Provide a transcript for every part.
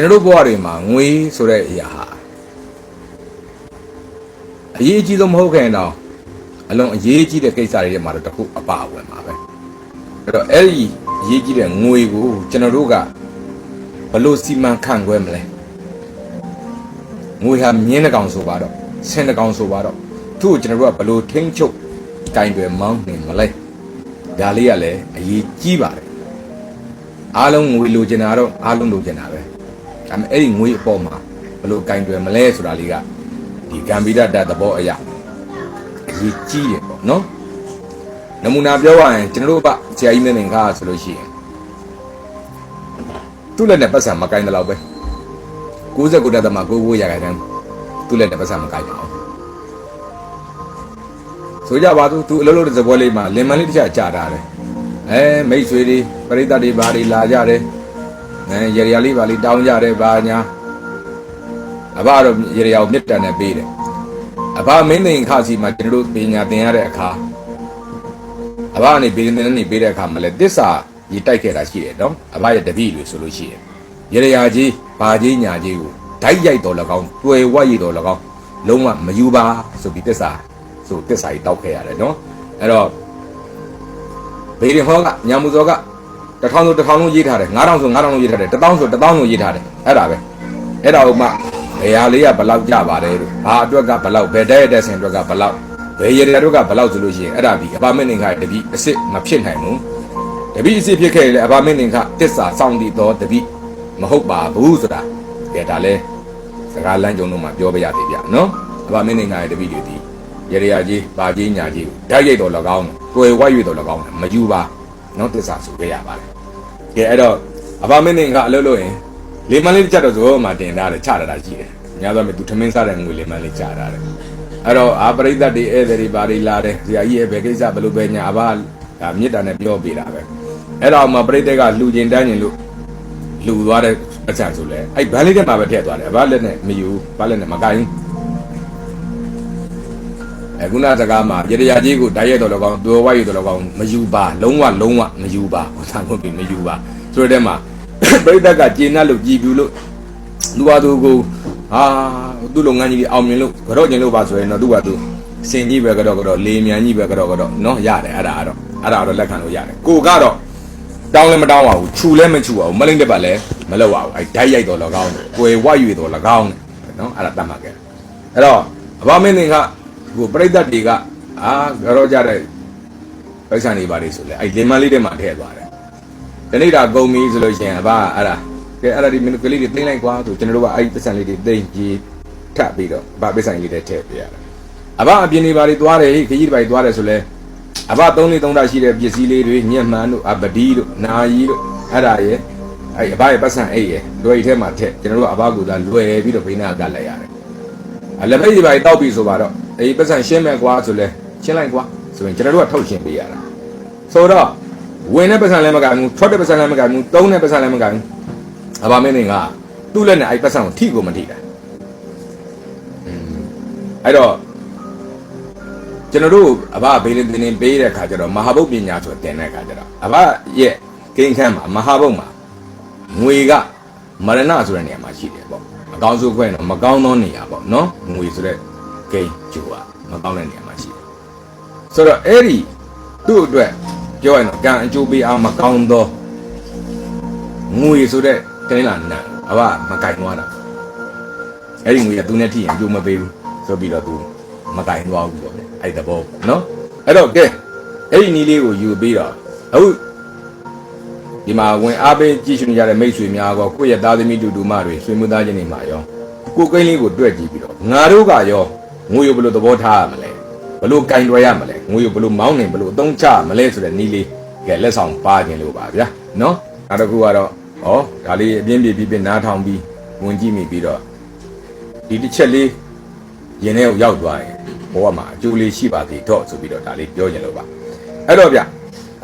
ကျွန်တော်တို့ဘဝတွေမှာငွေဆိုတဲ့အရာဟာအရေးအကြီးဆုံးမဟုတ်ခင်တော့အလုံးအရေးကြီးတဲ့ကိစ္စတွေထဲမှာတော့တစ်ခုအပါအဝင်ပါပဲအဲ့တော့အဲ့ဒီအရေးကြီးတဲ့ငွေကိုကျွန်တော်တို့ကဘယ်လို့စီမံခန့်ခွဲမလဲငွေဟာမြင်းတစ်ကောင်ဆိုပါတော့ဆင်းတစ်ကောင်ဆိုပါတော့သူ့ကိုကျွန်တော်တို့ကဘယ်လို့ထိမ့်ချုပ်ကင်တွေမောင်းနေမလဲဒါလေးကလည်းအရေးကြီးပါတယ်အားလုံးငွေလိုချင်တာတော့အားလုံးလိုချင်တာပဲ ဒါပေမဲ့အဲ့ဒီငွေအပေါ်မှာဘယ်လို့ကင်တွေမလဲဆိုတာလေးကဒီဂမ်ဘီဒတ်သဘောအရာအရေးကြီးတယ်ပေါ့နော်နမူနာပြောရရင်ကျွန်တော်တို့ကဆရာကြီးမင်းမင်္ဂါဆိုလို့ရှိရင်သူ့လက်နဲ့ပတ်စံမကင်တယ်လို့ပဲ69တက်သမ99ရာခိုင်နှုန်းသူ့လက်နဲ့ပတ်စံမကင်တော့ဆိုကြပါသူသူအလုံးလုံးတဲ့ဇပွဲလေးမှာလင်မန်လေးတစ်ချက်ကြာတာတယ်အဲမိတ်ဆွေတွေပရိသတ်တွေဘာတွေလာကြတယ် အဲရေရလေးပါလေးတောင်းကြတယ်ဘာညာအဘတော့ရေရအောင်မြစ်တန်နဲ့ပေးတယ်အဘမင်းသိန်ခါစီမှာကျွန်တော်တို့ပညာသင်ရတဲ့အခါအဘကနေပညာသင်နေပေးတဲ့အခါမှာလဲတစ္ဆာကြီးတိုက်ခဲ့တာရှိတယ်နော်အဘရဲ့တပည့်တွေဆိုလို့ရှိရင်ရေရကြီးဘာကြီးညာကြီးကိုဓာတ်ရိုက်တော်၎င်းတွေ့ဝတ်ရတော်၎င်းလုံးဝမယူပါဆိုပြီးတစ္ဆာဆိုတစ္ဆာကြီးတောက်ခဲ့ရတယ်နော်အဲ့တော့ဘေရင်ဟောကညာမှုစောက တစ်ထောင်ဆိုတစ်ထောင်လုံးရေးထားတယ်9000ဆို9000လုံးရေးထားတယ်1000ဆို1000လုံးရေးထားတယ်အဲ့ဒါပဲအဲ့ဒါဥမာဘယ်ဟာလေးကဘလောက်ကြပါတယ်လို့ဘာအတွက်ကဘလောက်ဘယ်တဲ့တဲ့ဆင်အတွက်ကဘလောက်ဘယ်ရတဲ့အတွက်ကဘလောက်ဆိုလို့ရှိရင်အဲ့ဒါဒီအပါမင်းနေခါတပိအစ်စ်မဖြစ်နိုင်ဘူးတပိအစ်စ်ဖြစ်ခဲ့လေအပါမင်းနေခါတစ္ဆာစောင့်တည်တော့တပိမဟုတ်ပါဘူးဆိုတာကဲဒါလဲစကားလမ်းကြုံတော့မှပြောပြရသေးဗျနော်အပါမင်းနေခါရဲ့တပိတွေဒီရရကြီးဘာကြီးညာကြီးကိုဓာတ်ရိုက်တော်၎င်းတွေ့ဝိုက်ရွေတော်၎င်းမယူပါ နော်တစ္ဆာဆိုခဲ့ရပါတယ်ကဲအဲ့တော့အပါမင်းနေခါအလုပ်လုပ်ရင်လေမန်းလေးတစ်ချက်တော့ဇောမှတင်ထားတယ်ချတာတာရှိတယ်။ညာဆိုမဲ့သူထမင်းစားတဲ့ငွေလေမန်းလေးချတာတယ်။အဲ့တော့အာပရိသတ်တွေဧည့်သည်တွေဘာတွေလာတယ်။ဇာကြီးရဲ့ဘယ်ကိစ္စဘယ်လိုပဲညာအဘဒါမြစ်တာနဲ့ပြောပေးတာပဲ။အဲ့တော့မှပရိသတ်ကလှူကျင်တန်းကျင်လို့လှူသွားတဲ့အချက်ဆိုလဲအဲ့ဘန်းလေးတက်မှာပဲထည့်သွားတယ်။အဘလက်နဲ့မယူဘာလက်နဲ့မကိုင်းဘူး။ အခုနစကားမှာရရကြီးကိုဓာတ်ရိုက်တော်လောကောင်သွေဝိုက်ရတော်လောကောင်မယူပါလုံးဝလုံးဝမယူပါဟောဆံဖို့ပြီမယူပါဆိုတဲ့မှာပြိတ္တကကျင်းတ်လို့ကြည်ပြူလို့လူပါသူကိုဟာသူ့လုပ်ငန်းကြီးအောင်မြင်လို့ကြော့ကျင်လို့ပါဆိုရင်တော့သူ့ပါသူစင်ကြီးပဲကြော့ကြော့လေမြန်ကြီးပဲကြော့ကြော့နော်ရတယ်အဲ့ဒါကတော့အဲ့ဒါတော့လက်ခံလို့ရတယ်ကိုကတော့တောင်းလည်းမတောင်းပါဘူးခြူလည်းမခြူပါဘူးမလိမ့်တဲ့ပါလည်းမလောက်ပါဘူးအဲ့ဓာတ်ရိုက်တော်၎င်းကိုယ်ဝတ်ရွေတော်၎င်းနော်အဲ့ဒါတတ်မှတ်ခဲ့အဲ့တော့အဘမင်းတွေက ကိုပြိတ္တတွေကအာကြော့ကြတဲ့ပိုက်ဆံတွေပါလေဆိုလေအဲ့လင်မလေးထဲမှာထည့်သွားတယ်ဒီနေ့ဒါဂုံမီဆိုလို့ရှိရင်အဘအဲ့ဒါကဲအဲ့ဒါဒီမင်းတို့ကလေးတွေသိမ့်လိုက်ကွာဆိုကျွန်တော်တို့ကအဲ့ဒီပတ်စံလေးတွေသိမ့်ကြီးထပ်ပြီးတော့အဘပတ်စံလေးတွေထည့်ပြရတယ်အဘအပြင်တွေပါတွေသွားတယ်ဟိခကြီးတွေပါတွေသွားတယ်ဆိုလဲအဘသုံးလေးသုံးတာရှိတဲ့ပစ္စည်းလေးတွေညက်မှန်တို့အပဒီတို့နာယီတို့အဲ့ဒါရဲ့အဲ့အဘရဲ့ပတ်စံအဲ့ရဲ့လွယ်ထဲမှာထည့်ကျွန်တော်တို့ကအဘကူသာလွယ်ပြီးတော့ဘိနာကလိုက်ရတယ်အလက်ဖိတ်တွေပါတွေတောက်ပြီးဆိုပါတော့ အဲ့ပတ်စံရှင်းမဲ့ကွာဆိုလဲရှင်းလိုက်ကွာဆိုရင်ကျွန်တော်တို့ကထုတ်ရှင်းပေးရတာဆိုတော့ဝင်တဲ့ပတ်စံလည်းမကန်ဘူးထွက်တဲ့ပတ်စံလည်းမကန်ဘူးသုံးတဲ့ပတ်စံလည်းမကန်ဘူးအဘာမင်းနေကသူ့လက်နဲ့အဲ့ပတ်စံကိုထိကိုမထိတာအဲ့တော့ကျွန်တော်တို့အဘဘေးလင်းတင်းပေးတဲ့ခါကျတော့မဟာဘုတ်ပညာဆိုတင်တဲ့ခါကျတော့အဘရဲ့ကိန်းခန်းမှာမဟာဘုတ်မှာငွေကမရဏဆိုတဲ့နေရာမှာရှိတယ်ပေါ့အကောင်းဆုံးခွဲတော့မကောင်းသောနေရာပေါ့နော်ငွေဆိုတဲ့ ကိန်းကျိုးကမကောင်းတဲ့နေရာမှာရှိတယ်ဆိုတော့အဲ့ဒီသူ့အတွက်ပြောရရင်တော့ကံအကျိုးပေးအားမကောင်းသောငွေဆိုတဲ့တင်းလာနံအဘမကင်သွားတာအဲ့ဒီငွေကသူနဲ့ထိရင်အကျိုးမပေးဘူးဆိုပြီးတော့သူမကင်သွားဘူးပေါ့လေအဲ့တဘောနော်အဲ့တော့ကဲအဲ့ဒီနီးလေးကိုယူပြီးတော့အခုဒီမှာဝင်အားပေးကြည့်ရှုနေကြတဲ့မိတ်ဆွေများကောကိုယ့်ရဲ့သားသမီးတူတူမတွေဆွေမျိုးသားချင်းတွေမှာရောကိုယ်ကိန်းလေးကိုတွေ့ကြည့်ပြီးတော့ငါတို့ကရော ငွေကိုဘယ်လိုသဘောထားရမလဲဘယ်လိုကင်တွယ်ရမလဲငွေကိုဘယ်လိုမောင်းနေဘယ်လိုအသုံးချမလဲဆိုတဲ့နီးလေးကဲလက်ဆောင်ပါခြင်းလို့ပါဗျာနော်နောက်တစ်ခုကတော့ဩဒါလေးအပြင်းပြေပြီးပြီးနားထောင်ပြီးဝင်ကြည့်မိပြီးတော့ဒီတစ်ချက်လေးရင်ထဲကိုရောက်သွားရင်ဘဝမှာအကျိုးလေးရှိပါသေးတော့ဆိုပြီးတော့ဒါလေးပြောခြင်းလို့ပါအဲ့တော့ဗျ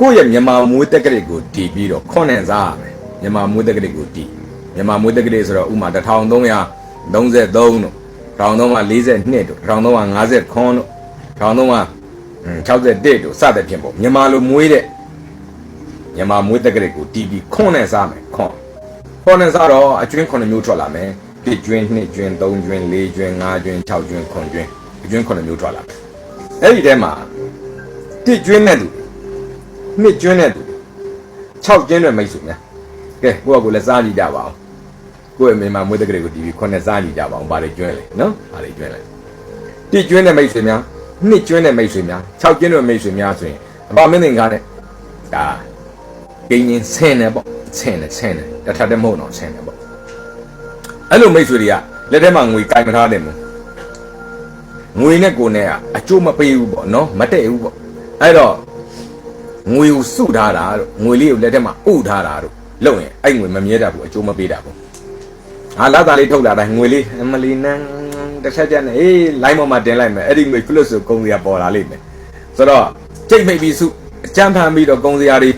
ကိုယ့်ရဲ့မြန်မာမွေးတက်ကလေးကိုတီးပြီးတော့ခွန်နဲ့စားရမယ်မြန်မာမွေးတက်ကလေးကိုတီးမြန်မာမွေးတက်ကလေးဆိုတော့ဥမာ1333တို့ 1342တို့1352တို့1350ခွန်တို့1361တို့စသဖြင့်ပေါ့မြန်မာလိုမွေးတဲ့မြန်မာမွေးတက်ကလေးကိုတီးပြီးခွန်နဲ့စားမယ်ခွန်ပေါ်နေစားတော့အကျွင်း9မျိုးထွက်လာမယ်တစ်ကျွင်းနှစ်ကျွင်းသုံးကျွင်းလေးကျွင်းငါးကျွင်း၆ကျွင်း9ကျွင်းအကျွင်း9မျိုးထွက်လာမယ်အဲ့ဒီထဲမှာတစ်ကျွင်းနဲ့သူနှစ်ကျွင်းနဲ့သူ6ကျွင်းနဲ့မိတ်ဆွေများကဲကိုကကိုလည်းစားကြည့်ကြပါအောင် ကိုယ့်ရဲ့မိမမွေးတကလေးကိုတီးပြီးခုနှစ်စားကြည့်ကြပါအောင်ဘာတွေကျွင်းလဲနော်ဘာတွေကျွင်းလဲတစ်ကျွင်းနဲ့မိတ်ဆွေများနှစ်ကျွင်းနဲ့မိတ်ဆွေများ6ကျွင်းနဲ့မိတ်ဆွေများဆိုရင်အပါမင်းသင်္ကားနဲ့ဒါဂိင်းင်းဆင်းနေပေါ့ဆင်းနေဆင်းနေတထက်တည်းမဟုတ်တော့ဆင်းနေပေါ့အဲ့လိုမိတ်ဆွေတွေကလက်ထဲမှာငွေကင်မထားတယ်မို့ငွေနဲ့ကိုယ်နဲ့ကအကျိုးမပေးဘူးပေါ့နော်မတည့်ဘူးပေါ့အဲ့တော့ငွေကိုစုထားတာတို့ငွေလေးကိုလက်ထဲမှာဥထားတာတို့လုပ်ရင်အဲ့ငွေမမြဲတာဘူးအကျိုးမပေးတာဘူး ဟာလာသားလေးထုတ်လာတိုင်းငွေလေးအမလီနန်းတစ်ချက်ချက်နဲ့အေးလိုင်းပေါ်မှာတင်လိုက်မယ်အဲ့ဒီငွေ plus ဆိုကုန်စရာပေါ်လာလိမ့်မယ်ဆိုတော့ကြိတ်မိတ်ပြီးစုအကြမ်းဖန်ပြီးတော့ကုန်စရာတွေ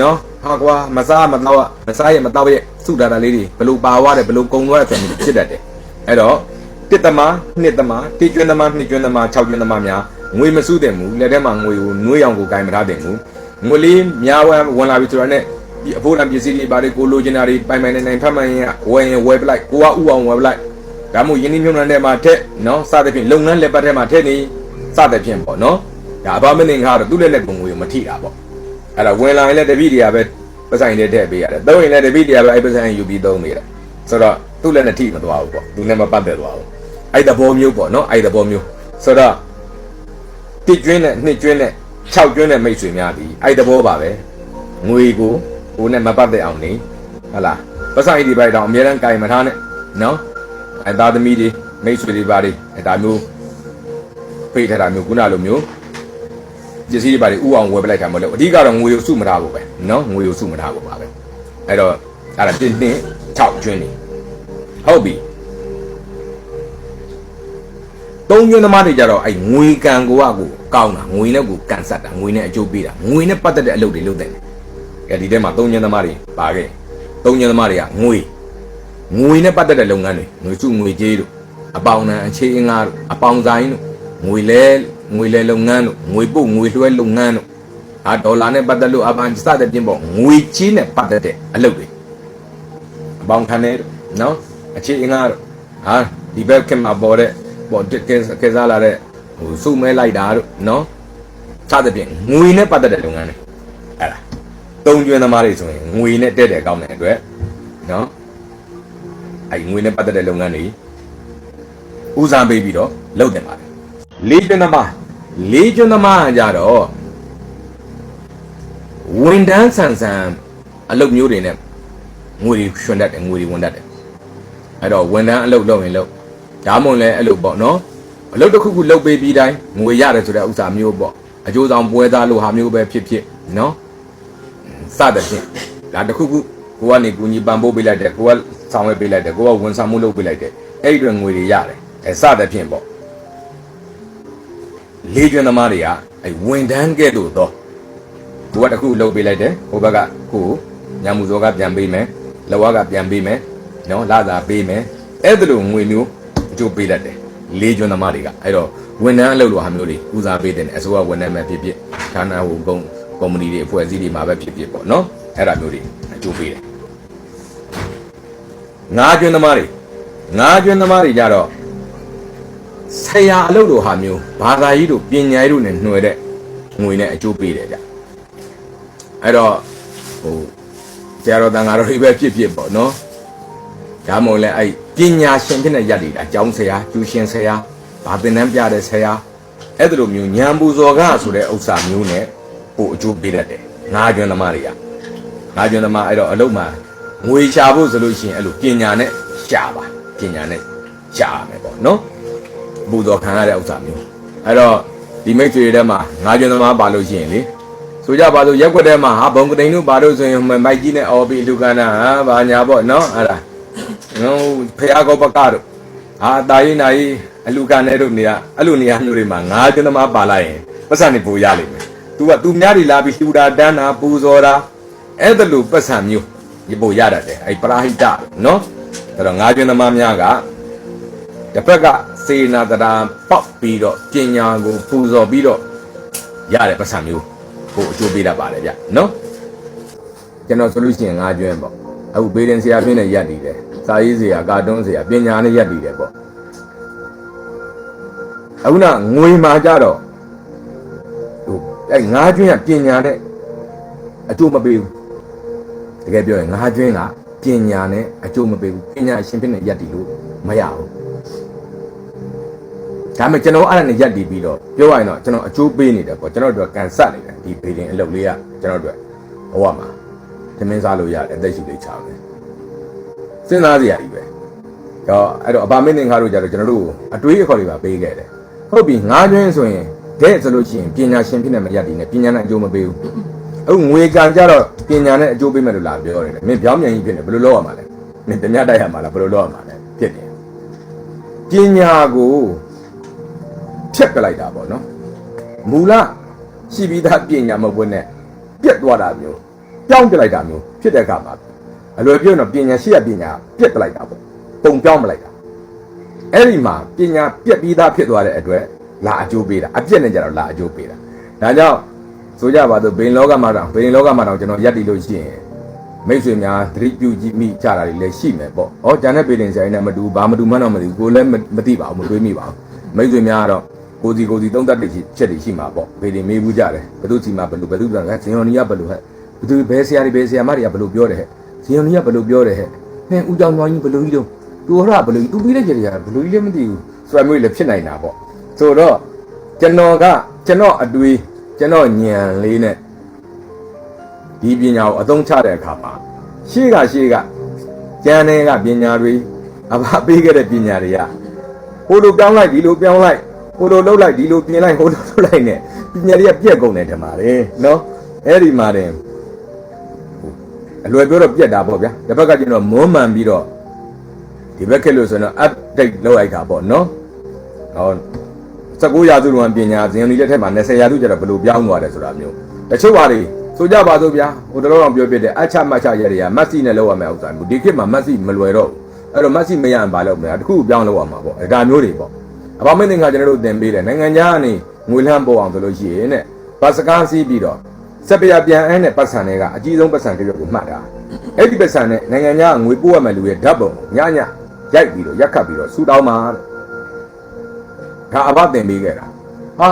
နော်ဟာကွာမစားမတော့မစားရမတော့ရဲ့စုတာတာလေးတွေဘလို့ပါသွားတယ်ဘလို့ကုံသွားတယ်ဆိုရင်ဖြစ်တတ်တယ်အဲ့တော့တစ်သမားနှစ်သမားတိကျွန်းသမားနှစ်ကျွန်းသမား၆ကျွန်းသမားများငွေမစုတဲ့မူလက်ထဲမှာငွေကိုနှွေးရောင်ကိုကင်မထားတဲ့မူငွေလေးများဝဲဝင်လာပြီဆိုတော့ ਨੇ ဒီ အဖို့လံပစ္စည်းတွေဘာတွေကိုလိုချင်တာတွေပိုင်ပိုင်နိုင်နိုင်ဖတ်မှန်ရင်ဝယ်ရင်ဝယ်ပလိုက်ကိုကဥအောင်ဝယ်ပလိုက်ဒါမှမဟုတ်ယင်းနှမြုံနှံထဲမှာထက်နော်စသဖြင့်လုပ်ငန်းလက်ပတ်ထဲမှာထက်နေစသဖြင့်ပေါ့နော်ဒါအဘမင်းငါကတော့သူ့လက်လက်ကုန်ငွေကိုမထိတာပေါ့အဲ့ဒါဝင်လာရင်လည်းတပိတွေကပဲပတ်ဆိုင်တဲ့ထည့်ပေးရတယ်။သုံးရင်လည်းတပိတွေကပဲအဲ့ပတ်ဆိုင်ယူပြီးသုံးနေတာ။ဆိုတော့သူ့လည်းနဲ့ထိမသွားဘူးပေါ့။သူနဲ့မပတ်သက်သွားဘူး။အဲ့တဘောမျိုးပေါ့နော်။အဲ့တဘောမျိုး။ဆိုတော့တစ်ကျွင်းနဲ့နှစ်ကျွင်းနဲ့၆ကျွင်းနဲ့မိတ်ဆွေများသည်အဲ့တဘောပါပဲ။ငွေကို ဟိုနဲ့မပတ်သက်အောင်နေဟုတ်လားပတ်ဆိုင်ဒီဘက်တောင်အများရန်ကင်မထားနဲ့နော်အသားသမီးတွေမိတ်ဆွေတွေပါတွေအဲဒါမျိုးဖိတ်ထားတာမျိုးခုနလိုမျိုးပစ္စည်းတွေပါတွေဥအောင်ဝယ်ပလိုက်တာမဟုတ်လို့အဓိကတော့ငွေကိုစုမထားဖို့ပဲနော်ငွေကိုစုမထားဖို့ပါပဲအဲ့တော့အဲ့ဒါတင်းတင်း6ကျွန်းနေဟုတ်ပြီသုံးကျွန်းသမားတွေကြတော့အဲ့ငွေကန်ကိုကကိုကောင်းတာငွေနဲ့ကိုကန်ဆက်တာငွေနဲ့အကျိုးပေးတာငွေနဲ့ပတ်သက်တဲ့အလုပ်တွေလုပ်တယ် ကဲဒီထဲမှာသုံးကျွန်းသမားတွေပါခဲ့သုံးကျွန်းသမားတွေကငွေငွေနဲ့ပတ်သက်တဲ့လုပ်ငန်းတွေငွေစုငွေကြေးတို့အပေါင်နံအခြေအင်္ဂါတို့အပေါင်ဆိုင်တို့ငွေလဲငွေလဲလုပ်ငန်းတို့ငွေပို့ငွေလွှဲလုပ်ငန်းတို့အာဒေါ်လာနဲ့ပတ်သက်လို့အပန်စတဲ့ပြင်ပေါ့ငွေကြေးနဲ့ပတ်သက်တဲ့အလုပ်တွေအပေါင်ခံတဲ့နော်အခြေအင်္ဂါတို့ဟာဒီဘက်ခင်မှာပေါ်တဲ့ပေါ်တက်ကဲကဲစားလာတဲ့ဟိုစုမဲလိုက်တာတို့နော်စတဲ့ပြင်ငွေနဲ့ပတ်သက်တဲ့လုပ်ငန်းတွေအဲ့ဒါ သုံးကျွန်းသမားတွေဆိုရင်ငွေနဲ့တက်တယ်ကောင်းတဲ့အတွက်နော်အဲ့ငွေနဲ့ပတ်သက်တဲ့လုပ်ငန်းတွေဦးစားပေးပြီးတော့လုပ်တယ်ပါတယ်လေးကျွန်းသမားလေးကျွန်းသမားကကြတော့ဝန်တန်းဆန်ဆန်အလုပ်မျိုးတွေနဲ့ငွေတွေရွှင်တတ်တယ်ငွေတွေဝင်တတ်တယ်အဲ့တော့ဝန်တန်းအလုပ်လုပ်ရင်လုပ်ဒါမှမဟုတ်လည်းအဲ့လိုပေါ့နော်အလုပ်တစ်ခုခုလုပ်ပေးပြီးတိုင်းငွေရတယ်ဆိုတဲ့ဥစ္စာမျိုးပေါ့အကျိုးဆောင်ပွဲသားလို့ဟာမျိုးပဲဖြစ်ဖြစ်နော် စသဖြင့်ဒါတစ်ခုခုကိုကနေကူညီပံ့ပိုးပေးလိုက်တယ်ကိုကဆောင်ရွက်ပေးလိုက်တယ်ကိုကဝန်ဆောင်မှုလုပ်ပေးလိုက်တယ်အဲ့ဒီအတွက်ငွေတွေရတယ်အဲစသဖြင့်ပေါ့လေးကျွန်းသမားတွေကအဲဝန်တန်းကဲ့သို့တော့ကိုကတစ်ခုလုပ်ပေးလိုက်တယ်ဟိုဘက်ကကိုညမှုစောကပြန်ပေးမယ်လောကကပြန်ပေးမယ်နော်လာသာပေးမယ်အဲ့ဒါလိုငွေမျိုးအကျိုးပေးတတ်တယ်လေးကျွန်းသမားတွေကအဲ့တော့ဝန်တန်းအလုပ်လိုဟာမျိုးတွေဦးစားပေးတယ်အစိုးရဝန်ထမ်းပဲဖြစ်ဖြစ်ဌာနဟိုကုမ္ကုမ္ပဏီတွေအဖွဲ့အစည်းတွေမှာပဲဖြစ်ဖြစ်ပေါ့နော်အဲ့ဒါမျိုးတွေအကျိုးပေးတယ်ငါးကျွန်းသမားတွေငါးကျွန်းသမားတွေကြတော့ဆရာအလုပ်လိုဟာမျိုးဘာသာရေးတို့ပညာရေးတို့နဲ့နှွယ်တဲ့ငွေနဲ့အကျိုးပေးတယ်ဗျအဲ့တော့ဟိုဆရာတော်တန်ဃာတော်တွေပဲဖြစ်ဖြစ်ပေါ့နော်ဒါမှမဟုတ်လဲအဲ့ပညာရှင်ဖြစ်နေရက်နေတာအကြောင်းဆရာကျူရှင်ဆရာဘာသင်တန်းပြတဲ့ဆရာအဲ့ဒါလိုမျိုးညံပူဇော်ကဆိုတဲ့ဥစ္စာမျိုးနဲ့ ပို့အကျိုးပေးတတ်တယ်ငါးကျွန်းသမားတွေကငါးကျွန်းသမားအဲ့တော့အလုပ်မှာငွေရှာဖို့ဆိုလို့ရှိရင်အဲ့လိုပညာနဲ့ရှာပါပညာနဲ့ရှာရမယ်ပေါ့နော်ပူတော်ခံရတဲ့ဥစ္စာမျိုးအဲ့တော့ဒီမိတ်ဆွေတွေထဲမှာငါးကျွန်းသမားပါလို့ရှိရင်လေဆိုကြပါစို့ရက်ွက်ထဲမှာဟာဘုံကတိန်တို့ပါလို့ဆိုရင်မိုက်ကြီးနဲ့အော်ပြီးလူကနာဟာဘာညာပေါ့နော်အဲ့ဒါနော်ဖះကောပကတို့ဟာတာရင်နာကြီးအလူကန်တဲ့တို့နေရအဲ့လိုနေရာမျိုးတွေမှာငါးကျွန်းသမားပါလိုက်ရင်ပတ်စံနေပူရလိမ့်မယ် तू က तू များတွေလာပြီးလှူတာတန်းတာပူဇော်တာအဲ့ဒါလိုပတ်စံမျိုးဒီပူရတတ်တယ်အဲ့ပရာဟိတနော်အဲ့တော့ငါးကျွန်းသမားများကတစ်ဖက်ကစေနာတရားပေါက်ပြီးတော့ပညာကိုပူဇော်ပြီးတော့ရတဲ့ပတ်စံမျိုးကိုအကျိုးပေးတတ်ပါတယ်ဗျနော်ကျွန်တော်ဆိုလို့ရှိရင်ငါးကျွန်းပေါ့အခုဘေးရင်ဆရာဖြစ်နေရက်တည်တယ်စာရေးဆရာကာတွန်းဆရာပညာနဲ့ရက်တည်တယ်ပေါ့အခုနငွေမှာကြတော့ဟို အဲငါးကျွင်းကပညာနဲ့အကျိုးမပေးဘူးတကယ်ပြောရင်ငါးကျွင်းကပညာနဲ့အကျိုးမပေးဘူးပညာအရှင်ဖြစ်နေရက်တည်လို့မရဘူးဒါပေမဲ့ကျွန်တော်အဲ့ဒါနဲ့ရက်တည်ပြီးတော့ပြောရရင်တော့ကျွန်တော်အကျိုးပေးနေတယ်ပေါ့ကျွန်တော်တို့ကကန်ဆက်နေတယ်ဒီဘေးရင်အလုပ်လေးကကျွန်တော်တို့ဘဝမှာသမင်းစားလို့ရတယ်အသက်ရှူလေးချောင်းတယ်စဉ်းစားစရာကြီးပဲတော့အဲ့တော့အပါမင်းသင်္ခါတို့ကြတော့ကျွန်တော်တို့အတွေးအခေါ်တွေပါပေးခဲ့တယ်ဟုတ်ပြီငါးကျွင်းဆိုရင် တဲ့ဆိုလို့ရှိရင်ပညာရှင်ဖြစ်နေမရက်တည်နဲ့ပညာနဲ့အကျိုးမပေးဘူးအခုငွေကံကြတော့ပညာနဲ့အကျိုးပေးမယ်လို့လာပြောတယ်မင်းပြောင်းပြန်ကြီးဖြစ်နေဘယ်လိုလုပ်ရမှာလဲမင်းတ냐တိုက်ရမှာလားဘယ်လိုလုပ်ရမှာလဲဖြစ်တယ်ပညာကိုဖြတ်ပလိုက်တာပေါ့နော်မူလရှိပြီးသားပညာမဟုတ်ဘဲနဲ့ပြက်သွားတာမျိုးပြောင်းပြလိုက်တာမျိုးဖြစ်တဲ့အခါမှာအလွယ်ပြောရင်တော့ပညာရှိရပညာပြက်ပလိုက်တာပေါ့ပုံပြောင်းပလိုက်တာအဲ့ဒီမှာပညာပြက်ပြီးသားဖြစ်သွားတဲ့အတွက် လာအကျိုးပေးတာအပြက်နဲ့ကြတော့လာအကျိုးပေးတာဒါကြောင့်ဆိုကြပါစို့ဘိန်လောကမှာတော့ဘိန်လောကမှာတော့ကျွန်တော်ရက်တည်လို့ရှိရင်မိတ်ဆွေများသတိပြုကြည့်မိကြတာတွေလည်းရှိမယ်ပေါ့။ဟောဂျန်တဲ့ပေလင်ဆိုင်နဲ့မတူဘာမတူမှန်းတော့မသိဘူးကိုလည်းမသိပါဘူးမတွေးမိပါဘူး။မိတ်ဆွေများကတော့ကိုစီကိုစီသုံးသက်တိချက်တွေရှိမှာပေါ့။ပေလင်မေးဘူးကြတယ်။ဘယ်သူစီမှာဘယ်လိုဘယ်သူပြောလဲဇင်ယွန်နီကဘယ်လိုဟဲ့ဘယ်သူဘယ်ဆရာတွေဘယ်ဆရာမတွေကဘယ်လိုပြောတယ်ဟဲ့ဇင်ယွန်နီကဘယ်လိုပြောတယ်ဟဲ့ဟင်းဦးကြောင်သွားကြီးဘယ်လိုကြီးတော့တူဟရဘယ်လိုကြီးသူပြီးတဲ့ကြတွေကဘယ်လိုကြီးလဲမသိဘူးစွဲမျိုးလည်းဖြစ်နိုင်တာပေါ့။ ဆိုတော့ကျွန်တော်ကကျွန်တော်အတွေးကျွန်တော်ညံလေးနဲ့ဒီပညာကိုအသုံးချတဲ့အခါမှာရှေ့ကရှေ့ကကျန်တဲ့ကပညာတွေအဘပေးခဲ့တဲ့ပညာတွေကဟိုလိုပြောင်းလိုက်ဒီလိုပြောင်းလိုက်ဟိုလိုလှုပ်လိုက်ဒီလိုပြင်လိုက်ဟိုလိုလှုပ်လိုက်နဲ့ပညာတွေကပြက်ကုန်တယ်ဓမ္မတွေနော်အဲ့ဒီမှာတင်အလွယ်ပြောတော့ပြက်တာပေါ့ဗျာတစ်ဘက်ကကျတော့မွမ်းမှန်ပြီးတော့ဒီဘက်ခက်လို့ဆိုတော့ update လုပ်လိုက်တာပေါ့နော်ဟော 19ရာစုလွန်ပညာဇင်ဒီလက်ထက်မှာ20ရာစုကျတော့ဘယ်လိုပြောင်းသွားတယ်ဆိုတာမျိုးတချို့ဟာတွေဆိုကြပါစို့ဗျာဟိုတလုံးအောင်ပြောပြတဲ့အချမတ်ချရဲတွေကမက်ဆီနဲ့လောက်ရမယ်ဥစ္စာမျိုးဒီခေတ်မှာမက်ဆီမလွယ်တော့ဘူးအဲ့တော့မက်ဆီမရရင်ဘာလုပ်မလဲတခုပြောင်းလောက်ရမှာပေါ့ဒါမျိုးတွေပေါ့အပေါင်းမင်းသင်္ကကျွန်တော်တို့သင်ပေးတယ်နိုင်ငံခြားကနေငွေလှမ်းပေါ်အောင်ဆိုလို့ရှိရင်တဲ့ဘတ်စကားစီးပြီးတော့စက်ပြပြန်အန်းတဲ့ပတ်စံတွေကအကြီးဆုံးပတ်စံတစ်ရွက်ကိုမှတ်တာအဲ့ဒီပတ်စံနဲ့နိုင်ငံခြားငွေပို့ရမယ်လူရဲ့ဓာတ်ပုံညညရိုက်ပြီးတော့ရက်ခတ်ပြီးတော့ဆူတောင်းမှာတဲ့ ဒါအဘသင်ပေးခဲ့တာဟာ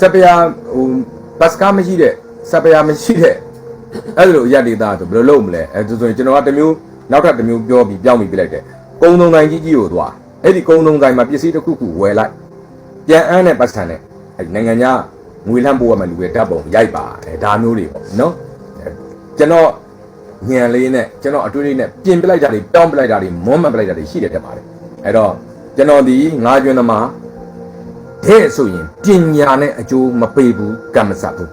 စက်ပြဟိုဘတ်စကားမရှိတဲ့စပယာမရှိတဲ့အဲ့လိုရက်ဒေတာဆိုဘယ်လိုလုပ်မလဲအဲဆိုရင်ကျွန်တော်ကတမျိုးနောက်ထပ်တမျိုးပြောပြီးပြောင်းပြီးပြလိုက်တယ်ကုံသုံးတိုင်းကြီးကြီးကိုသွားအဲ့ဒီကုံသုံးတိုင်းမှာပစ္စည်းတစ်ခုခုဝယ်လိုက်ပြန်အန်းတဲ့ပတ်စံနဲ့အဲ့နိုင်ငံခြားငွေလှမ်းပို့ရမယ်လူရဲ့ဓာတ်ပုံရိုက်ပါအဲဒါမျိုးတွေပေါ့နော်ကျွန်တော်ညံလေးနဲ့ကျွန်တော်အတွေးလေးနဲ့ပြင်ပြလိုက်တာတွေတောင်းပြလိုက်တာတွေမွမ်းမပြလိုက်တာတွေရှိတယ်တက်ပါတယ်အဲ့တော့ ကျွန်တော်ဒီငါးကျွန်းသမားတဲ့ဆိုရင်ပညာနဲ့အကျိုးမပေးဘူးကံမဆက်ဘူး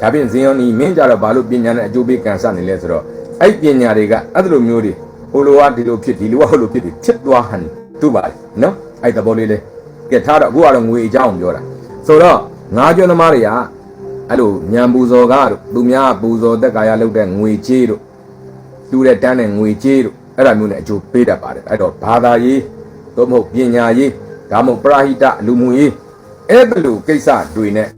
ဒါပြင်ဇင်ယောနီမင်းကြတော့ဘာလို့ပညာနဲ့အကျိုးပေးကန်ဆနေလဲဆိုတော့အဲ့ပညာတွေကအဲ့လိုမျိုးတွေဟိုလိုကဒီလိုဖြစ်ဒီလိုကဟိုလိုဖြစ်ဒီဖြစ်သွားဟန်သူ့ပါလေနော်အဲ့တဘောလေးလေကဲထားတော့အခုကတော့ငွေအကြောင်းပြောတာဆိုတော့ငါးကျွန်းသမားတွေကအဲ့လိုညံပူဇော်ကားတို့သူများပူဇော်တက်ကာယလုပ်တဲ့ငွေကြေးတို့တူတဲ့တန်းတဲ့ငွေကြေးတို့အဲ့ဒါမျိုးနဲ့အကျိုးပေးတတ်ပါတယ်အဲ့တော့ဘာသာရေး သို့မဟုတ်ပညာရေးဒါမှမဟုတ်ပရာဟိတလူမှုရေးအဲ့ဘလိုကိစ္စတွေနဲ့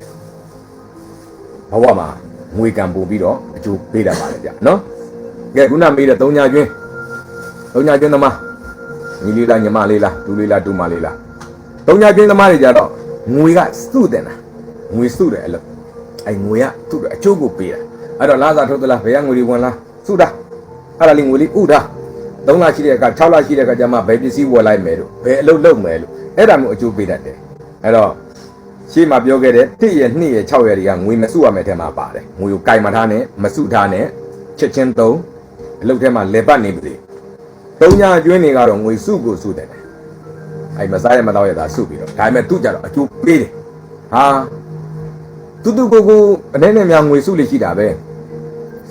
ဘဝမှာငွေကံပို့ပြီးတော့အကျိုးပေးတတ်ပါတယ်ဗျနော်ကဲခုနမေးတဲ့သုံးညာကျွင်းသုံးညာကျွင်းသမားညီလေးလားညီမလေးလားဒူလေးလားဒူမလေးလားသုံးညာကျွင်းသမားတွေကြတော့ငွေကစုတယ်လားငွေစုတယ်အဲ့လိုအဲ့ငွေကသူ့အကျိုးကိုပေးတာအဲ့တော့လာစာထုတ်သလားဘယ်ကငွေတွေဝင်လားစုတာအဲ့ဒါလေးငွေလေးဥတာ 3လရှိတဲ့အခါ6လရှိတဲ့အခါကျမှဘယ်ပစ္စည်းဝယ်လိုက်မယ်လို့ဘယ်အလုပ်လုပ်မယ်လို့အဲ့ဒါမျိုးအကျိုးပေးတတ်တယ်အဲ့တော့ရှေ့မှာပြောခဲ့တဲ့1ရက်2ရက်6ရက်တွေကငွေမစုရမယ်ထဲမှာပါတယ်ငွေကိုကင်မထားနဲ့မစုထားနဲ့ချက်ချင်းသုံးအလုပ်ထဲမှာလေပတ်နေပြီသုံးညာကျွင်းတွေကတော့ငွေစုကိုစုတယ်အဲ့မစားရမတော့ရတာစုပြီးတော့ဒါပေမဲ့သူ့ကြတော့အကျိုးပေးတယ်ဟာတူတူကိုကိုအနေနဲ့များငွေစုလိရှိတာပဲ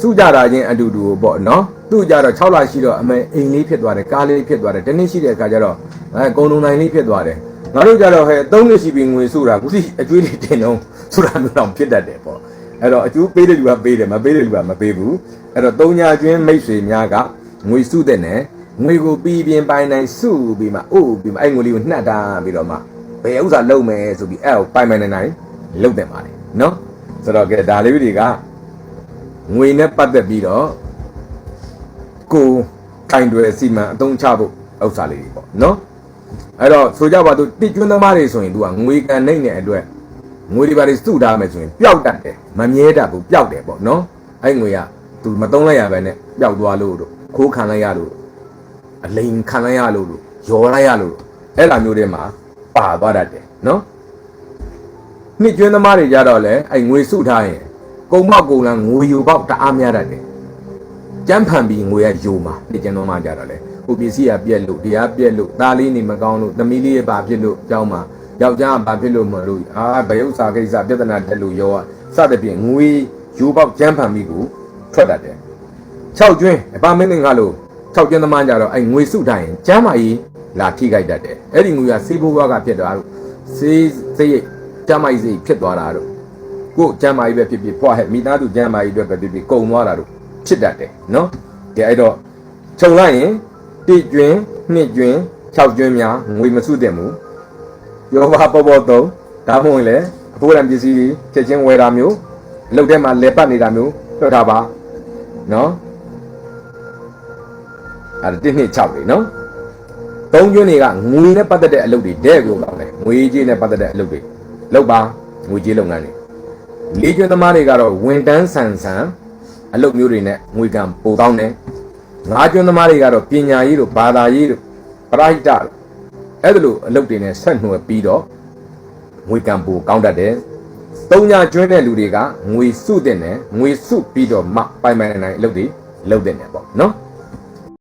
စုကြတာချင်းအတူတူပေါ့နော်သူ့ကြတော့6လရှိတော့အမေအိမ်လေးဖြစ်သွားတယ်ကားလေးဖြစ်သွားတယ်တနေ့ရှိတဲ့အခါကျတော့အဲကုံတုံတိုင်းလေးဖြစ်သွားတယ်ငါတို့ကြတော့ဟဲ့သုံးနှစ်ရှိပြီငွေစုတာခုစီအကျွေးလေးတင်တော့ဆိုတာမျိုးတော့ဖြစ်တတ်တယ်ပေါ့အဲ့တော့အကျိုးပေးတဲ့လူကပေးတယ်မပေးတဲ့လူကမပေးဘူးအဲ့တော့သုံးညာကျွင်းမိတ်ဆွေများကငွေစုတဲ့နဲ့ငွေကိုပြီးပြင်းပိုင်းတိုင်းစုပြီးမှအိုးပြီးမှအဲ့ငွေလေးကိုနှက်တာပြီးတော့မှဘယ်ဥစ္စာလုံးမယ်ဆိုပြီးအဲ့ကိုပိုင်ပိုင်နိုင်နိုင်လုံးတယ်ပါလေနော်ဆိုတော့ကဲဒါလေးတွေက ငွေနဲ့ပတ်သက်ပြီးတော့ကိုကင်တွေစီမံအသုံးချဖို့ဥစ္စာလေးတွေပေါ့နော်အဲ့တော့ဆိုကြပါတော့တိကျွန်းသမားတွေဆိုရင် तू ကငွေကန်နိုင်တဲ့အတွက်ငွေတွေပါတွေစုထားမယ်ဆိုရင်ပျောက်တတ်တယ်မမြဲတတ်ဘူးပျောက်တယ်ပေါ့နော်အဲ့ငွေက तू မသုံးလိုက်ရပဲနဲ့ပျောက်သွားလို့တို့ခိုးခံလိုက်ရလို့အလိန်ခံလိုက်ရလို့တို့ရောလိုက်ရလို့အဲ့လိုမျိုးတွေမှာပါသွားတတ်တယ်နော်နှစ်ကျွန်းသမားတွေကြတော့လေအဲ့ငွေစုထားရင် ကုံမောက်ကုံလန်းငွေယူပေါက်တအားများတတ်တယ်ကျန်းဖန်ပြီးငွေရယူမှာနှစ်ကျွန်းသမားကြတော့လေဟိုပစ္စည်းကပြက်လို့တရားပြက်လို့သားလေးနေမကောင်းလို့သမီးလေးရပါဖြစ်လို့ကြောင်းမှာယောက်ျားကဘာဖြစ်လို့မလို့အာဘယုတ်စာကိစ္စပြဿနာတက်လို့ရောစသဖြင့်ငွေယူပေါက်ကျန်းဖန်ပြီးကိုထွက်တတ်တယ်6ကျွန်းအပါမင်းငါလို့6ကျွန်းသမားကြတော့အဲ့ငွေစုထားရင်ကျန်းမာရေးလာထိခိုက်တတ်တယ်အဲ့ဒီငွေကစေးဘိုးဘွားကဖြစ်သွားလို့စေးစေးရိတ်ကျမ်းမာရေးစိတ်ဖြစ်သွားတာတို့ ကိုယ်ကျမ်းမာရေးပဲဖြစ်ဖြစ်ဖွားဟဲ့မိသားစုကျမ်းမာရေးအတွက်ပဲဖြစ်ဖြစ်ကုံသွားတာတို့ဖြစ်တတ်တယ်နော်ကဲအဲ့တော့ခြုံလိုက်ရင်တိကျွင်းနှစ်ကျွင်း၆ကျွင်းများငွေမစုတဲ့မူရောပါပေါ်ပေါ်သုံးဒါမှမဟုတ်လေအဖိုးရံပစ္စည်းတွေချက်ချင်းဝယ်တာမျိုးအလုပ်ထဲမှာလဲပတ်နေတာမျိုးလွှတ်ထားပါနော်အဲ့ဒါတစ်နှစ်6လေနော်သုံးကျွန်းတွေကငွေနဲ့ပတ်သက်တဲ့အလုပ်တွေတဲ့ကိုကောင်းတယ်ငွေကြေးနဲ့ပတ်သက်တဲ့အလုပ်တွေလုပ်ပါငွေကြေးလုပ်ငန်းတွေ လေးကျွန်းသမားတွေကတော့ဝန်တန်းဆန်ဆန်အလုပ်မျိုးတွေနဲ့ငွေကံပိုကောင်းတယ်ငါးကျွန်းသမားတွေကတော့ပညာရေးတို့ဘာသာရေးတို့ပရိဟိတတို့အဲ့ဒါလိုအလုပ်တွေနဲ့ဆက်နှွယ်ပြီးတော့ငွေကံပိုကောင်းတတ်တယ်သုံးညာကျွန်းတဲ့လူတွေကငွေစုတဲ့နဲ့ငွေစုပြီးတော့မှပိုင်ပိုင်နိုင်နိုင်အလုပ်တွေလုပ်တဲ့နဲ့ပေါ့နော်